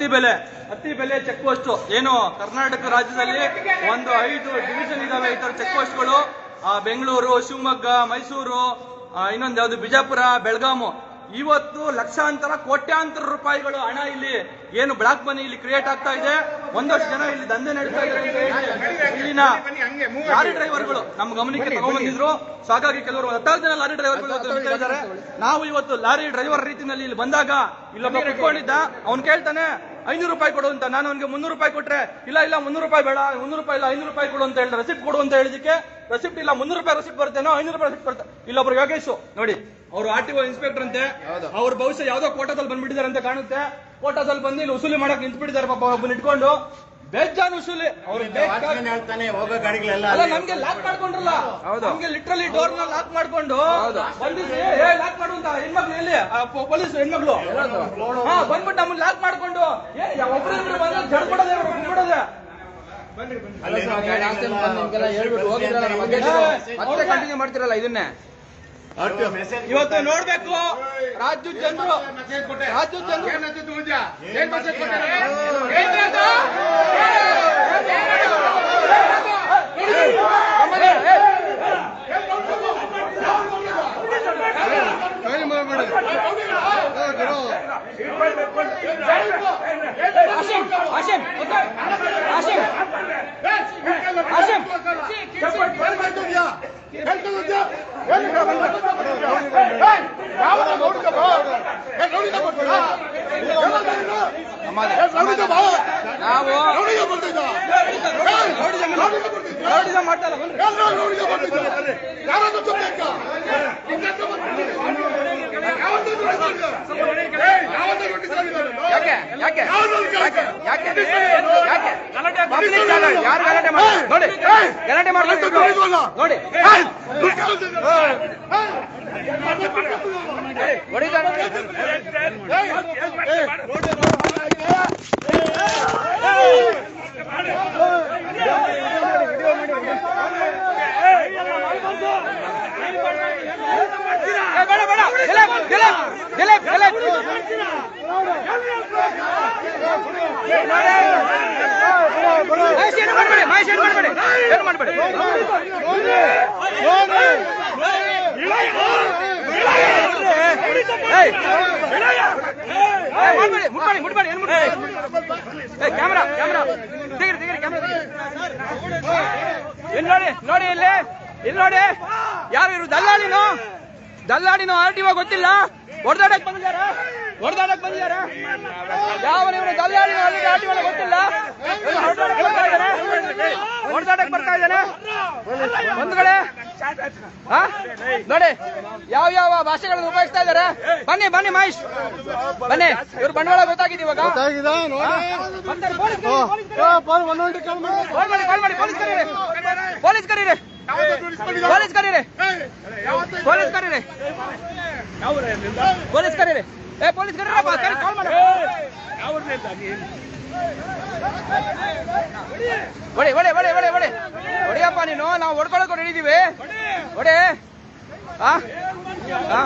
ಹತ್ತಿ ಬೆಲೆ ಹತ್ತಿ ಬೆಲೆ ಚೆಕ್ ಪೋಸ್ಟ್ ಏನು ಕರ್ನಾಟಕ ರಾಜ್ಯದಲ್ಲಿ ಒಂದು ಐದು ಡಿವಿಷನ್ ಇದಾವೆ ಈ ತರ ಚೆಕ್ ಪೋಸ್ಟ್ಗಳು ಬೆಂಗಳೂರು, ಶಿವಮೊಗ್ಗ, ಮೈಸೂರು ಇನ್ನೊಂದು ಯಾವುದು, ಬಿಜಾಪುರ, ಬೆಳಗಾಮು. ಇವತ್ತು ಲಕ್ಷಾಂತರ, ಕೋಟ್ಯಾಂತರ ರೂಪಾಯಿಗಳು ಹಣ ಇಲ್ಲಿ, ಏನು ಬ್ಲಾಕ್ ಮನಿ ಇಲ್ಲಿ ಕ್ರಿಯೇಟ್ ಆಗ್ತಾ ಇದೆ. ಒಂದಷ್ಟು ಜನ ಇಲ್ಲಿ ದಂಧೆ ನಡೀತಾ ಇದ್ದಾರೆ ಲಾರಿ ಡ್ರೈವರ್ಗಳು ನಮ್ಮ ಗಮನಕ್ಕೆ ತಗೊಂಡ್ಬಂದಿದ್ರು ಸೊ ಹಾಗಾಗಿ ಕೆಲವರು ಹತ್ತಾರು ಜನ ಲಾರಿ ಡ್ರೈವರ್ಗಳು ಇದ್ದಾರೆ ನಾವು ಇವತ್ತು ಲಾರಿ ಡ್ರೈವರ್ ರೀತಿನಲ್ಲಿ ಇಲ್ಲಿ ಬಂದಾಗ ಇಲ್ಲೊಬ್ಬ ಇಟ್ಕೊಂಡಿದ್ದ ಅವ್ನು ಕೇಳ್ತಾನೆ ಐನೂರು ರೂಪಾಯಿ ಕೊಡು ಅಂತ. ನಾನು ಅವನಿಗೆ ಮುನ್ನೂರು ರೂಪಾಯಿ ಕೊಟ್ರೆ ಇಲ್ಲ ಇಲ್ಲ ಮುನ್ನೂರು ರೂಪಾಯಿ ಬೇಡ ಮುನ್ನೂರು ರೂಪಾಯಿ ಇಲ್ಲ ಐನೂರು ರೂಪಾಯಿ ಕೊಡು ಅಂತ ಹೇಳಿದ್ರೆ ರೆಸಿಪ್ಟ್ ಕೊಡು ಅಂತ ಹೇಳಿದಕ್ಕೆ ರೆಸಿಪ್ಟ್ ಇಲ್ಲ ಮುನ್ನೂರು ರೂಪಾಯಿ ರೆಸಿಪ್ಟ್ ಬರ್ತೇನೋ ಐನೂರು ರೂಪಾಯಿ ರೆಸಿಪ್ಟ್ ಬರುತ್ತೆ? ಇಲ್ಲೊಬ್ರು ಯೋಗೇಶ್ ನೋಡಿ ಅವರು ಆರ್ ಟಿ ಒ ಇನ್ಸ್ಪೆಕ್ಟರ್ ಅಂತೆ. ಅವ್ರ ಬಹುಶಃ ಯಾವುದೋ ಕೋಟಾದಲ್ಲಿ ಬಂದ್ಬಿಟ್ಟಿದ್ದಾರೆ ಅಂತ ಕಾಣುತ್ತೆ. ಕೋಟಾದಲ್ಲಿ ಬಂದು ಇಲ್ಲಿ ವಸೂಲಿ ಮಾಡಕ್ ನಿಂತ್ಬಿಟ್ಟಿದ್ದಾರೆ ಪಾಪ ಒಬ್ಬನ ಇಟ್ಕೊಂಡು. ಬೇಜಾನ್ ವಾಚ್ಮನ್ ಹೇಳ್ತಾನೆ ಹೋಗೋ ಗಾಡಿಗಳೆಲ್ಲ ಅಲ್ಲ ನಮ್ಗೆ ಲಾಕ್ ಮಾಡ್ಕೊಂಡ್ರಲ್ಲ. ನಮ್ಗೆ ಲಿಟ್ರಲಿ ಡೋರ್ನ ಲಾಕ್ ಮಾಡ್ಕೊಂಡು ಬಂದಿದ್ರಿ ಏ ಲಾಕ್ ಮಾಡು ಅಂತ. ಹೆಣ್ಮಕ್ಳು ಎಲ್ಲಿ? ಪೊಲೀಸ್ ಹೆಣ್ಮಕ್ಳು. ಹಾ ಬಂದ್ಬಿಟ್ಟು ನಮ್ಮನ್ನ ಲಾಕ್ ಮಾಡ್ಕೊಂಡು. ಏ ಒಬ್ರು ಇಬ್ರು ಬಂದ್ರೆ ಜಡ್ಕೊಡೋದೇ ಬಿಡ್ಬಿಡೋದೆ ಹೇಳ್ಬಿಟ್ಟು ಕಂಟಿನ್ಯೂ ಮಾಡ್ತಿರಲ್ಲ ಇದನ್ನೇ. ಇವತ್ತು ನೋಡ್ಬೇಕು. ರಾಜ್ಯ ಜನರು ರಾಜ್ಯ ಜನರು ನಾವು ರೌಡಿಸಂ ಮಾಡ್ತಾ ಇಲ್ಲ ಬನ್ನಿ. ಯಾಕೆ ಯಾಕೆ ಯಾಕೆ ಯಾಕೆ ಜಾಗ ಯಾರು ಗಲಾಟೆ ಮಾಡ್ತಾರೆ ನೋಡಿ ಗಲಾಟೆ ಮಾಡ್ತಾರೆ ನೋಡಿ ಹೊಡಿತಾರೆ ಏ, ಬೇಡ ಬೇಡ ದಿಲೀಪ್ ದಿಲೀಪ್ ದಿಲೀಪ್ ದಿಲೀಪ್ ಮಹೇಶ್ ಏನು ಮಾಡಬೇಡಿ ಮಹೇಶ್ ಏನು ಮಾಡಬೇಡಿ ಏನು ಮಾಡಬೇಡಿ ಮಾಡಬೇಡಿ ಮುಟ್ಬೇಡಿ ಮುಟ್ಬೇಡಿ ಏನು ಮುಟ್ಬೇಡಿ ಏ ಕ್ಯಾಮ್ರಾ ಕ್ಯಾಮ್ರಾ ತೆಗಿರಿ ತೆಗೀರಿ ಕ್ಯಾಮ್ರಾ ಇಲ್ಲಿ ನೋಡಿ ನೋಡಿ ಇಲ್ಲಿ ಇಲ್ಲಿ ನೋಡಿ ಯಾರು ಇರು ದಲ್ಲಾಳಿನೋ ದಲ್ಲಾಳಿನೋ ಆರ್ ಟಿ ಗೊತ್ತಿಲ್ಲ? ಹೊಡೆದಾಡಕ್ ಬಂದಿದ್ದಾರ? ಹೊಡೆದಾಡಕ್ ಬಂದಿದ್ದಾರ? ಯಾವ ನೀವು ದಲ್ಲಾಳಿ ಆರ್ ಟಿ ಗೊತ್ತಿಲ್ಲ? ಹೊಡೆದಾಡಕ್ ಬರ್ತಾ ಇದ್ದಾನೆ ಹೊಡೆದಾಡಕ್ ಕಡೆ? ನೋಡಿ ಯಾವ ಯಾವ ಭಾಷೆಗಳನ್ನು ಉಪಯೋಗಿಸ್ತಾ ಇದ್ದಾರೆ? ಬನ್ನಿ ಬನ್ನಿ ಮಹೇಶ್. ಬನ್ನಿ ಇವ್ರು ಬಂಡವಾಳ ಗೊತ್ತಾಗಿದೆ ಇವಾಗ. ಪೊಲೀಸ್ ಕರೀರಿ, ಪೊಲೀಸ್ ಕರೀರಿ ಪೊಲೀಸ್ ಕರೀರಿ ಪೊಲೀಸ್ ಕರೀರಿ ಪೊಲೀಸ್ ಏ ಪೊಲೀಸ್ ಕರೀರಪ್ಪ ಕರಿ ಕಾಲ್ ಮಾಡಿ ಹೊಡಿ ಹೊಡಿ ಹೊಡಿ ಹೊಡಿ ಹೊಡಿ ಹೊಡಿಯಪ್ಪ ನೀನು ನಾವು ಹೊಡ್ಕೊಳಕ್ ಹೊಡಿದೀವಿ ಹೊಡಿ ಆ ಆ?